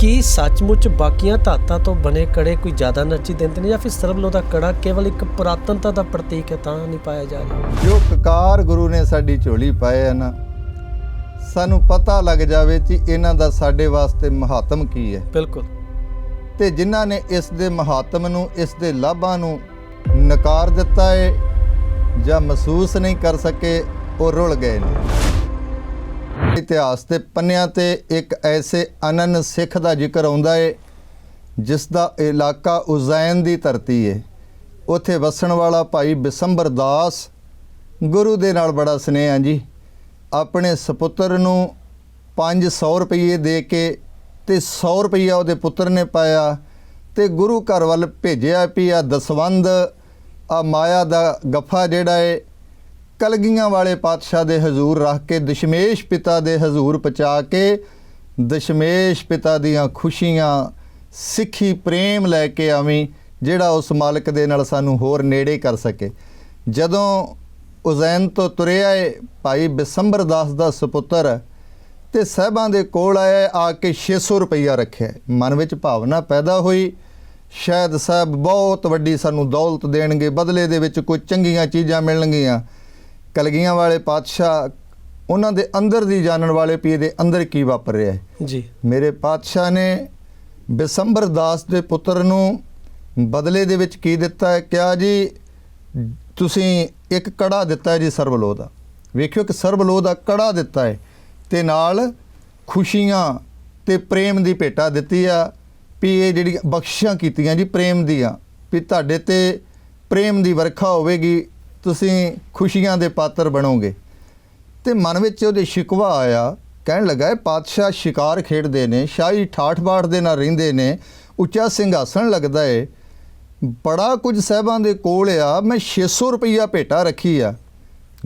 ਕੀ ਸੱਚਮੁੱਚ ਬਾਕੀਆਂ ਧਾਤਾਂ ਤੋਂ ਬਣੇ ਕੜੇ ਕੋਈ ਜ਼ਿਆਦਾ ਨਰਜੀ ਦਿੰਦੇ ਨੇ ਜਾਂ ਫਿਰ ਸਰਬਲੋ ਦਾ ਕੜਾ ਕੇਵਲ ਇੱਕ ਪ੍ਰਾਤਨਤਾ ਦਾ ਪ੍ਰਤੀਕ ਹੈ ਤਾਂ ਨਹੀਂ ਪਾਇਆ ਜਾ ਰਿਹਾ? ਜੋ ਕਕਾਰ ਗੁਰੂ ਨੇ ਸਾਡੀ ਝੋਲੀ ਪਾਏ ਹੈ ਨਾ ਸਾਨੂੰ ਪਤਾ ਲੱਗ ਜਾਵੇ ਕਿ ਇਹਨਾਂ ਦਾ ਸਾਡੇ ਵਾਸਤੇ ਮਹਾਤਮ ਕੀ ਹੈ। ਬਿਲਕੁਲ। ਤੇ ਜਿਨ੍ਹਾਂ ਨੇ ਇਸ ਦੇ ਮਹਾਤਮ ਨੂੰ ਇਸ ਦੇ ਲਾਭਾਂ ਨੂੰ ਨਕਾਰ ਦਿੱਤਾ ਹੈ ਜਾਂ ਮਹਿਸੂਸ ਨਹੀਂ ਕਰ ਸਕੇ ਉਹ ਰੁਲ ਗਏ ਨੇ। ਇਤਿਹਾਸ ਦੇ ਪੰਨਿਆਂ ਤੇ ਇੱਕ ਐਸੇ ਅਨਨ ਸਿੱਖ ਦਾ ਜ਼ਿਕਰ ਆਉਂਦਾ ਏ, ਜਿਸ ਦਾ ਇਲਾਕਾ ਉਜ਼ੈਨ ਦੀ ਧਰਤੀ ਹੈ ਉੱਥੇ ਵਸਣ ਵਾਲਾ ਭਾਈ ਬਿਸੰਬਰ ਦਾਸ ਗੁਰੂ ਦੇ ਨਾਲ ਬੜਾ ਸਨੇਹ ਆ ਜੀ। ਆਪਣੇ ਸੁਪੁੱਤਰ ਨੂੰ 500 ਰੁਪਏ ਦੇ ਕੇ ਤੇ 100 ਰੁਪਈਆ ਉਹਦੇ ਪੁੱਤਰ ਨੇ ਪਾਇਆ ਤੇ ਗੁਰੂ ਘਰ ਵੱਲ ਭੇਜਿਆ ਵੀ ਆ ਦਸਵੰਦ ਆ ਮਾਇਆ ਦਾ ਗੱਫਾ ਜਿਹੜਾ ਏ ਕਲਗੀਆਂ ਵਾਲੇ ਪਾਤਸ਼ਾਹ ਦੇ ਹਜ਼ੂਰ ਰੱਖ ਕੇ, ਦਸ਼ਮੇਸ਼ ਪਿਤਾ ਦੇ ਹਜ਼ੂਰ ਪਹੁੰਚਾ ਕੇ, ਦਸ਼ਮੇਸ਼ ਪਿਤਾ ਦੀਆਂ ਖੁਸ਼ੀਆਂ, ਸਿੱਖੀ, ਪ੍ਰੇਮ ਲੈ ਕੇ ਆਵੀਂ, ਜਿਹੜਾ ਉਸ ਮਾਲਕ ਦੇ ਨਾਲ ਸਾਨੂੰ ਹੋਰ ਨੇੜੇ ਕਰ ਸਕੇ। ਜਦੋਂ ਉਜ਼ੈਨ ਤੋਂ ਤੁਰਿਆ ਏ ਭਾਈ ਬਿਸੰਬਰ ਦਾਸ ਦਾ ਸੁਪੁੱਤਰ ਤੇ ਸਾਹਿਬਾਂ ਦੇ ਕੋਲ ਆਇਆ ਆ ਕੇ 600 ਰੁਪਈਆ ਰੱਖਿਆ ਮਨ ਵਿੱਚ ਭਾਵਨਾ ਪੈਦਾ ਹੋਈ, ਸ਼ਾਇਦ ਸਾਹਿਬ ਬਹੁਤ ਵੱਡੀ ਸਾਨੂੰ ਦੌਲਤ ਦੇਣਗੇ, ਬਦਲੇ ਦੇ ਵਿੱਚ ਕੋਈ ਚੰਗੀਆਂ ਚੀਜ਼ਾਂ ਮਿਲਣਗੀਆਂ। ਕਲਗੀਆਂ ਵਾਲੇ ਪਾਤਸ਼ਾਹ ਉਹਨਾਂ ਦੇ ਅੰਦਰ ਦੀ ਜਾਣਨ ਵਾਲੇ ਪੀ ਦੇ ਅੰਦਰ ਕੀ ਵਾਪਰ ਰਿਹਾ ਹੈ? ਜੀ। ਮੇਰੇ ਪਾਤਸ਼ਾਹ ਨੇ ਬਿਸੰਬਰ ਦਾਸ ਦੇ ਪੁੱਤਰ ਨੂੰ ਬਦਲੇ ਦੇ ਵਿੱਚ ਕੀ ਦਿੱਤਾ ਹੈ? ਕਿਹਾ ਜੀ ਤੁਸੀਂ ਇੱਕ ਕੜਾ ਦਿੱਤਾ ਹੈ ਜੀ ਸਰਬਲੋਹ ਦਾ। ਵੇਖਿਓ ਕਿ ਸਰਬਲੋਹ ਦਾ ਕੜਾ ਦਿੱਤਾ ਹੈ ਤੇ ਨਾਲ ਖੁਸ਼ੀਆਂ ਤੇ ਪ੍ਰੇਮ ਦੀ ਭੇਟਾ ਦਿੱਤੀ ਆ। ਵੀ ਇਹ ਜਿਹੜੀ ਬਖਸ਼ਿਸ਼ਾਂ ਕੀਤੀਆਂ ਜੀ ਪ੍ਰੇਮ ਦੀਆਂ ਵੀ ਤੁਹਾਡੇ ਤੇ ਪ੍ਰੇਮ ਦੀ ਵਰਖਾ ਹੋਵੇਗੀ ਤੁਸੀਂ ਖੁਸ਼ੀਆਂ ਦੇ ਪਾਤਰ ਬਣੋਗੇ। ਤੇ ਮਨ ਵਿੱਚ ਉਹਦੇ ਸ਼ਿਕਵਾ ਆਇਆ, ਕਹਿਣ ਲੱਗਾ, ਇਹ ਪਾਤਸ਼ਾਹ ਸ਼ਿਕਾਰ ਖੇਡਦੇ ਨੇ, ਸ਼ਾਹੀ ਠਾਠ ਬਾਠ ਦੇ ਨਾਲ ਰਹਿੰਦੇ ਨੇ, ਉੱਚਾ ਸਿੰਘਾਸਣ ਲੱਗਦਾ ਏ। ਬੜਾ ਕੁਝ ਸਹਿਬਾਂ ਦੇ ਕੋਲ ਆ, ਮੈਂ 600 ਰੁਪਈਆ ਭੇਟਾ ਰੱਖੀ ਆ।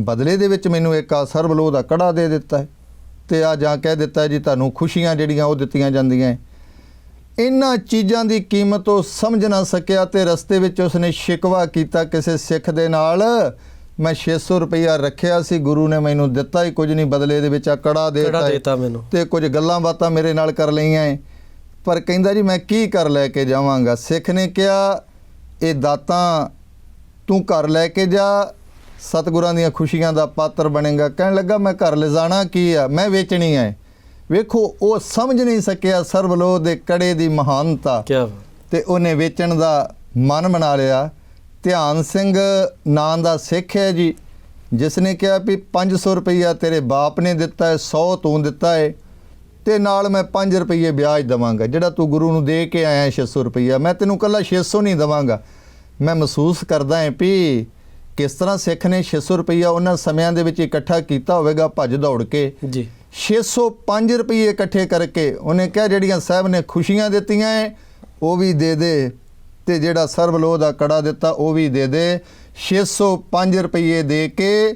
ਬਦਲੇ ਦੇ ਵਿੱਚ ਮੈਨੂੰ ਇੱਕ ਆ ਸਰਬਲੋ ਦਾ ਕੜਾ ਦੇ ਦਿੱਤਾ ਹੈ ਤੇ ਆ ਜਾਂ ਕਹਿ ਦਿੱਤਾ ਜੀ, ਤੁਹਾਨੂੰ ਖੁਸ਼ੀਆਂ ਜਿਹੜੀਆਂ ਉਹ ਦਿੱਤੀਆਂ ਜਾਂਦੀਆਂ ਹੈ। ਇਹਨਾਂ ਚੀਜ਼ਾਂ ਦੀ ਕੀਮਤ ਉਹ ਸਮਝ ਨਾ ਸਕਿਆ ਤੇ ਰਸਤੇ ਵਿੱਚ ਉਸਨੇ ਸ਼ਿਕਵਾ ਕੀਤਾ ਕਿਸੇ ਸਿੱਖ ਦੇ ਨਾਲ। ਮੈਂ 600 ਰੁਪਈਆ ਰੱਖਿਆ ਸੀ ਗੁਰੂ ਨੇ ਮੈਨੂੰ ਦਿੱਤਾ ਹੀ ਕੁਝ ਨਹੀਂ ਬਦਲੇ ਦੇ ਵਿੱਚ ਆ ਕੜਾ ਦਿੱਤਾ ਤੇ ਕੁਝ ਗੱਲਾਂ ਬਾਤਾਂ ਮੇਰੇ ਨਾਲ ਕਰ ਲਈਆਂ ਪਰ ਕਹਿੰਦਾ ਜੀ ਮੈਂ ਕੀ ਕਰ ਲੈ ਕੇ ਜਾਵਾਂਗਾ? ਸਿੱਖ ਨੇ ਕਿਹਾ ਇਹ ਦਾਤਾਂ ਤੂੰ ਘਰ ਲੈ ਕੇ ਜਾ ਸਤਿਗੁਰਾਂ ਦੀਆਂ ਖੁਸ਼ੀਆਂ ਦਾ ਪਾਤਰ ਬਣੇਗਾ। ਕਹਿਣ ਲੱਗਾ ਮੈਂ ਘਰ ਲਿਜਾਣਾ ਕੀ ਆ? ਮੈਂ ਵੇਚਣੀ ਹੈ ਵੇਖੋ ਉਹ ਸਮਝ ਨਹੀਂ ਸਕਿਆ ਸਰਬਲੋਹ ਦੇ ਕੜੇ ਦੀ ਮਹਾਨਤਾ। ਕੀ ਬਾਤ। ਤੇ ਉਹਨੇ ਵੇਚਣ ਦਾ ਮਨ ਬਣਾ ਲਿਆ। ਧਿਆਨ ਸਿੰਘ ਨਾਂ ਦਾ ਸਿੱਖ ਹੈ ਜੀ ਜਿਸ ਨੇ ਕਿਹਾ ਵੀ 500 ਰੁਪਈਆ ਤੇਰੇ ਬਾਪ ਨੇ ਦਿੱਤਾ ਹੈ 100 ਤੂੰ ਦਿੱਤਾ ਹੈ ਤੇ ਨਾਲ ਮੈਂ 5 ਰੁਪਈਏ ਵਿਆਜ ਦਵਾਂਗਾ ਜਿਹੜਾ ਤੂੰ ਗੁਰੂ ਨੂੰ ਦੇ ਕੇ ਆਇਆ 600 ਰੁਪਈਆ। ਮੈਂ ਤੈਨੂੰ ਕੱਲਾ 600 ਨਹੀਂ ਦਵਾਂਗਾ। ਮੈਂ ਮਹਿਸੂਸ ਕਰਦਾ ਹਾਂ ਵੀ ਕਿਸ ਤਰ੍ਹਾਂ ਸਿੱਖ ਨੇ 600 ਰੁਪਈਆ ਉਹਨਾਂ ਸਮਿਆਂ ਦੇ ਵਿੱਚ ਇਕੱਠਾ ਕੀਤਾ ਹੋਵੇਗਾ ਭੱਜ ਦੌੜ ਕੇ। ਜੀ। 605 ਰੁਪਏ ਇਕੱਠੇ ਕਰਕੇ ਉਹਨੇ ਕਿਹਾ, ਜਿਹੜੀਆਂ ਸਾਹਿਬ ਨੇ ਖੁਸ਼ੀਆਂ ਦਿੱਤੀਆਂ ਐ, ਉਹ ਵੀ ਦੇ ਦੇ। ਤੇ ਜਿਹੜਾ ਸਰਬਲੋਹ ਦਾ ਕੜਾ ਦਿੱਤਾ, ਉਹ ਵੀ ਦੇ ਦੇ। 605 ਰੁਪਏ ਦੇ ਕੇ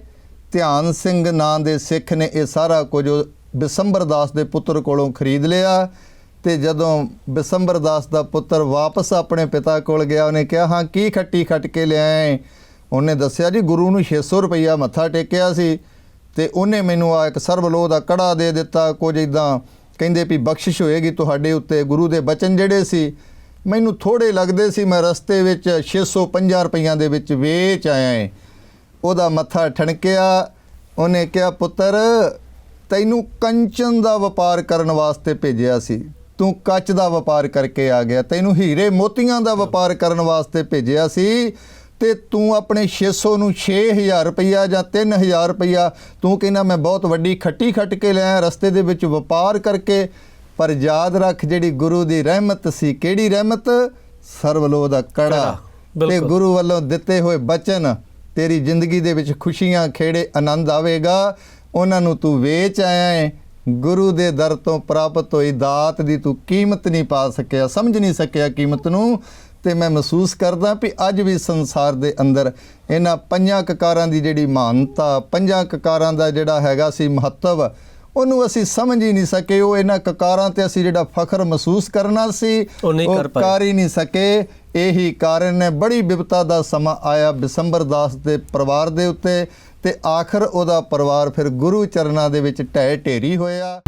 ਧਿਆਨ ਸਿੰਘ ਨਾਂ ਦੇ ਸਿੱਖ ਨੇ ਇਹ ਸਾਰਾ ਕੁਝ ਉਹ ਬਿਸੰਬਰ ਦਾਸ ਦੇ ਪੁੱਤਰ ਕੋਲੋਂ ਖਰੀਦ ਲਿਆ। ਤੇ ਜਦੋਂ ਬਿਸੰਬਰ ਦਾਸ ਦਾ ਪੁੱਤਰ ਵਾਪਸ ਆਪਣੇ ਪਿਤਾ ਕੋਲ ਗਿਆ, ਉਹਨੇ ਕਿਹਾ, ਹਾਂ, ਕੀ ਖੱਟੀ ਖੱਟ ਕੇ ਲਿਆਏ? ਉਹਨੇ ਦੱਸਿਆ, ਜੀ, ਗੁਰੂ ਨੂੰ 600 ਰੁਪਈਆ ਮੱਥਾ ਟੇਕਿਆ ਸੀ। ਤੇ ਉਹਨੇ ਮੈਨੂੰ ਆ ਇੱਕ ਸਰਬਲੋਹ ਦਾ ਕੜਾ ਦੇ ਦਿੱਤਾ, ਕੁਝ ਇਦਾਂ ਕਹਿੰਦੇ ਵੀ ਬਖਸ਼ਿਸ਼ ਹੋਏਗੀ ਤੁਹਾਡੇ ਉੱਤੇ, ਗੁਰੂ ਦੇ ਬਚਨ ਜਿਹੜੇ ਸੀ, ਮੈਨੂੰ ਥੋੜੇ ਲੱਗਦੇ ਸੀ, ਮੈਂ ਰਸਤੇ ਵਿੱਚ 650 ਰੁਪਈਆਂ ਦੇ ਵਿੱਚ ਵੇਚ ਆਇਆ ਏ। ਉਹਦਾ ਮੱਥਾ ਠਣਕਿਆ, ਉਹਨੇ ਕਿਹਾ, ਪੁੱਤਰ, ਤੈਨੂੰ ਕੰਚਨ ਦਾ ਵਪਾਰ ਕਰਨ ਵਾਸਤੇ ਭੇਜਿਆ ਸੀ। ਤੂੰ ਕੱਚ ਦਾ ਵਪਾਰ ਕਰਕੇ ਆ ਗਿਆ। ਤੈਨੂੰ ਹੀਰੇ ਮੋਤੀਆਂ ਦਾ ਵਪਾਰ ਕਰਨ ਵਾਸਤੇ ਭੇਜਿਆ ਸੀ। ਤੇ ਤੂੰ ਆਪਣੇ 600 ਨੂੰ 6000 ਰੁਪਈਆ ਜਾਂ 3000 ਰੁਪਈਆ ਤੂੰ ਕਹਿੰਦਾ ਮੈਂ ਬਹੁਤ ਵੱਡੀ ਖੱਟੀ ਖੱਟ ਕੇ ਲਿਆ ਰਸਤੇ ਦੇ ਵਿੱਚ ਵਪਾਰ ਕਰਕੇ ਪਰ ਯਾਦ ਰੱਖ ਜਿਹੜੀ ਗੁਰੂ ਦੀ ਰਹਿਮਤ ਸੀ ਕਿਹੜੀ ਰਹਿਮਤ? ਸਰਵਲੋਹ ਦਾ ਕੜਾ। ਤੇ। ਗੁਰੂ ਵੱਲੋਂ ਦਿੱਤੇ ਹੋਏ ਬਚਨ ਤੇਰੀ ਜ਼ਿੰਦਗੀ ਦੇ ਵਿੱਚ ਖੁਸ਼ੀਆਂ ਖੇੜੇ ਆਨੰਦ ਆਵੇਗਾ ਉਹਨਾਂ ਨੂੰ ਤੂੰ ਵੇਚ ਆਇਆ ਹੈ ਗੁਰੂ ਦੇ ਦਰ ਤੋਂ ਪ੍ਰਾਪਤ ਹੋਈ ਦਾਤ ਦੀ ਤੂੰ ਕੀਮਤ ਨਹੀਂ ਪਾ ਸਕਿਆ ਸਮਝ ਨਹੀਂ ਸਕਿਆ ਕੀਮਤ ਨੂੰ। ਤੇ ਮੈਂ ਮਹਿਸੂਸ ਕਰਦਾ ਵੀ ਅੱਜ ਵੀ ਸੰਸਾਰ ਦੇ ਅੰਦਰ ਇਹਨਾਂ ਪੰਜਾਂ ਕਕਾਰਾਂ ਦੀ ਜਿਹੜੀ ਮਹਾਨਤਾ ਪੰਜਾਂ ਕਕਾਰਾਂ ਦਾ ਜਿਹੜਾ ਹੈਗਾ ਸੀ ਮਹੱਤਵ ਉਹਨੂੰ ਅਸੀਂ ਸਮਝ ਹੀ ਨਹੀਂ ਸਕੇ। ਉਹ ਇਹਨਾਂ ਕਕਾਰਾਂ ਤੇ ਅਸੀਂ ਜਿਹੜਾ ਫਖਰ ਮਹਿਸੂਸ ਕਰਨਾ ਸੀ ਉਹ ਕਰ ਹੀ ਨਹੀਂ ਸਕੇ। ਇਹੀ ਕਾਰਨ ਹੈ ਬੜੀ ਬਿਪਤਾ ਦਾ ਸਮਾਂ ਆਇਆ ਬਿਸੰਬਰ ਦਾਸ ਦੇ ਪਰਿਵਾਰ ਦੇ ਉੱਤੇ ਤੇ ਆਖਰ ਉਹਦਾ ਪਰਿਵਾਰ ਫਿਰ ਗੁਰੂ ਚਰਨਾਂ ਦੇ ਵਿੱਚ ਢਹਿ ਢੇਰੀ ਹੋਇਆ।